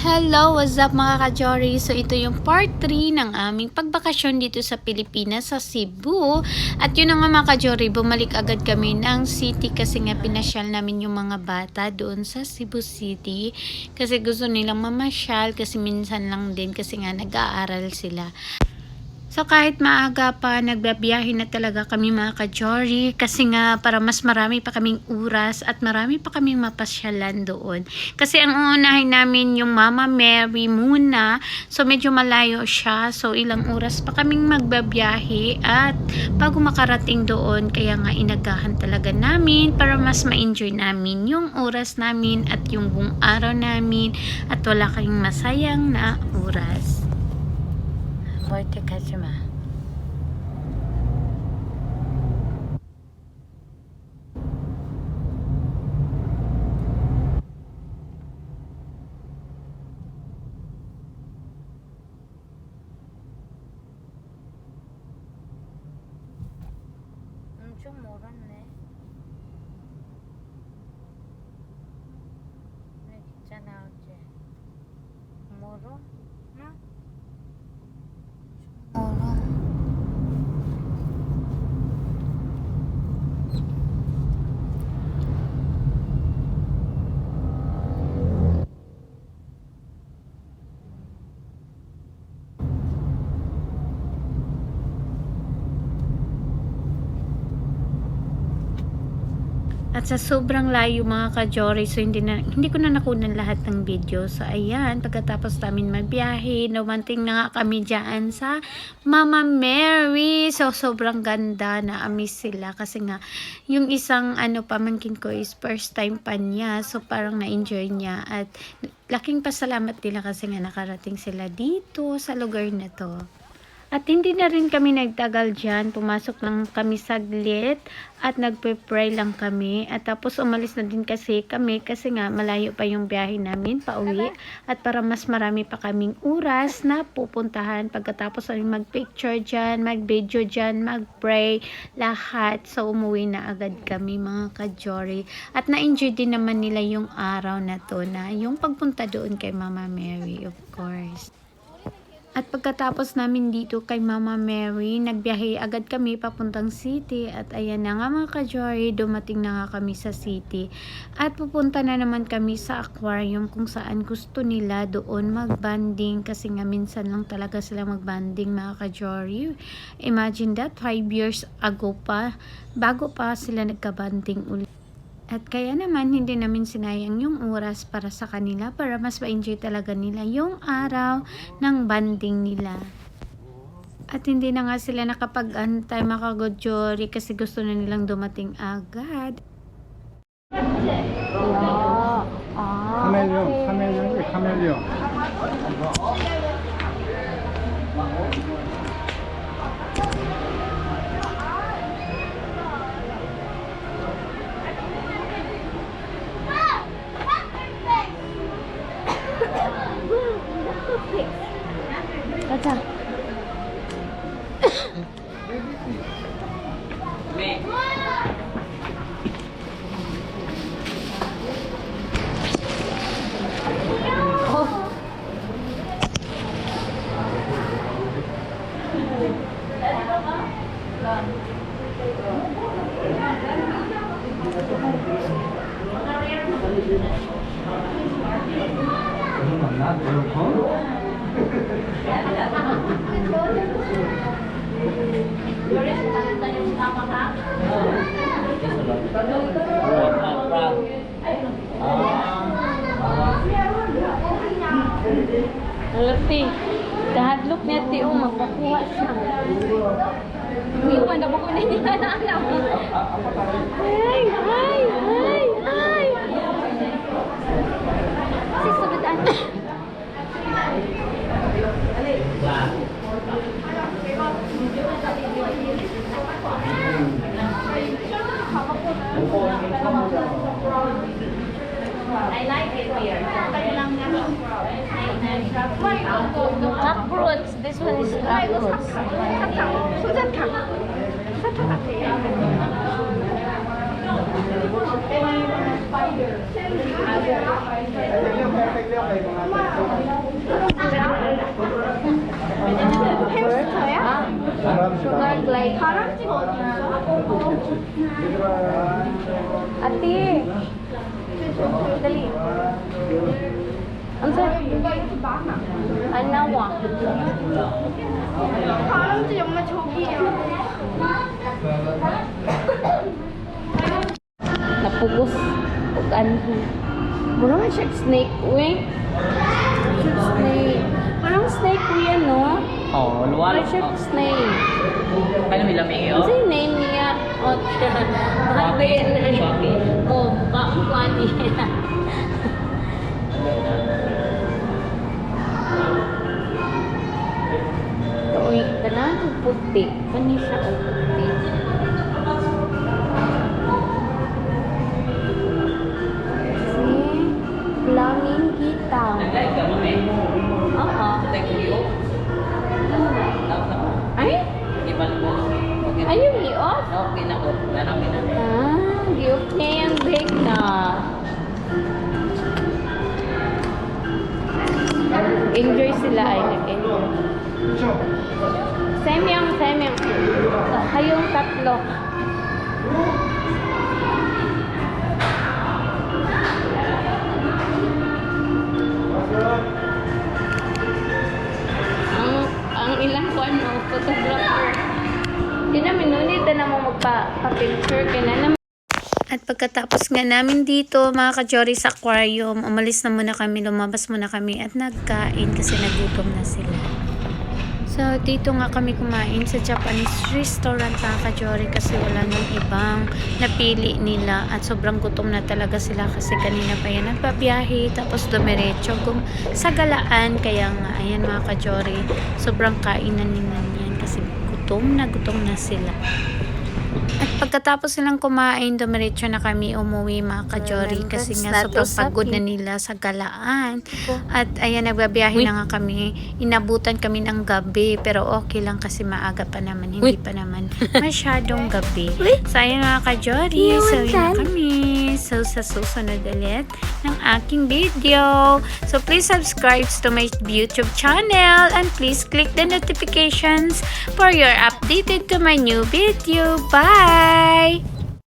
Hello, what's up mga ka-Jory? So ito yung part 3 ng aming pagbakasyon dito sa Pilipinas, sa Cebu. At yun nga mga ka-Jory, bumalik agad kami ng city kasi nga pinasyal namin yung mga bata doon sa Cebu City. Kasi gusto nilang mamasyal kasi minsan lang din kasi nga nag-aaral sila. So kahit maaga pa, nagbabiyahe na talaga kami mga ka-Jory kasi nga para mas marami pa kaming oras at marami pa kaming mapasyalan doon. Kasi ang uunahin namin yung Mama Mary muna. So medyo malayo siya. So ilang oras pa kaming magbabiyahe at bago makarating doon, kaya nga inagahan talaga namin para mas ma-enjoy namin yung oras namin at yung buong araw namin at wala kayong masayang na oras. 멀택하지 마. 음, 좀 멀었네. 근데 진짜 나 어제 멀어? At sa sobrang layo mga ka-Jory, so hindi, na, hindi ko na nakunan lahat ng video. So ayan, pagkatapos namin magbiyahe, nawanting na nga kami dyan sa Mama Mary. So sobrang ganda na amis sila kasi nga yung isang ano pamangkin ko is first time pa niya. So parang na-enjoy niya at laking pasalamat nila kasi nga nakarating sila dito sa lugar na to. At hindi na rin kami nagtagal dyan. Pumasok lang kami saglit at nagpe-pray lang kami. At tapos umalis na din kasi kami kasi nga malayo pa yung biyahe namin pauwi. At para mas marami pa kaming oras na pupuntahan pagkatapos kami mag-picture dyan, mag-video dyan, mag-pray, lahat. So umuwi na agad kami mga ka-jory. At na-enjoy din naman nila yung araw na to na yung pagpunta doon kay Mama Mary of course. At pagkatapos namin dito kay Mama Mary, nagbiyahe agad kami papuntang city. At ayan na nga mga ka-jory, dumating na nga kami sa city. At pupunta na naman kami sa aquarium kung saan gusto nila doon mag-banding. Kasi nga minsan lang talaga sila mag-banding mga ka-jory. Imagine that, 5 years ago pa, bago pa sila nagka-banding ulit. At kaya naman, hindi namin sinayang yung oras para sa kanila para mas ma-enjoy talaga nila yung araw ng banding nila. At hindi na nga sila nakapag-antay makagodjory kasi gusto na nilang dumating agad. 카멜리온, 카멜리온, 카멜리온. 맞 Tama ka? Oo. Alati. Dahadlok niya ti o magpakuha siya. Hindi ko na ko na niya na alam. Ay, ay, ay, ay. Sisubit ano? Ah. Alay. Not fruits. This one is not fruits. 사탕. 소사탕. 사탕 같아요. 햄스터야? 바람쥐. 바람쥐가 어디 있어? 아띠. 들리. ate. Dali. Ang sa... Anawa. 다람쥐 엄마 저기야. Napugos. Ug anhi. Mura man siya snake, uy. Snake. Parang snake ko yan, no? Oh, luwal. Parang siya snake. Kaya may lamig Ano yun. yung name niya? O, ano ba yan? O, kakuan niya. Uy, puti. Kani siya o puti. See? Flaming kita. Like ka mo eh. Oo. Like you. Ay? Ay, yung i-off? Okay na ko. Marami na. Ah, di-off niya yung bake na. Enjoy sila ay nag-enjoy. Semyang, semyang. Kayong tatlo. Ang ang ilang ko ano, photographer. Di namin no, hindi na mo magpa-picture ka na naman. At pagkatapos nga namin dito, mga kajori sa aquarium, umalis na muna kami, lumabas muna kami at nagkain kasi nagutom na sila. So, dito nga kami kumain sa Japanese restaurant mga kajori kasi wala nang ibang napili nila at sobrang gutom na talaga sila kasi kanina pa yan nagpabiyahe tapos dumiretso gum sa galaan kaya nga ayan mga kajori sobrang kainan nila yan kasi gutom na gutom na sila. At pagkatapos silang kumain, dumiretso na kami umuwi mga kajori kasi nga sobrang pagod na nila sa galaan. At ayan, nagbabiyahe na nga kami. Inabutan kami ng gabi pero okay lang kasi maaga pa naman. Hindi pa naman masyadong gabi. So ayan mga kajori, so yun na kami. So sa susunod ulit ng aking video. So please subscribe to my YouTube channel and please click the notifications for your updated to my new video. Bye!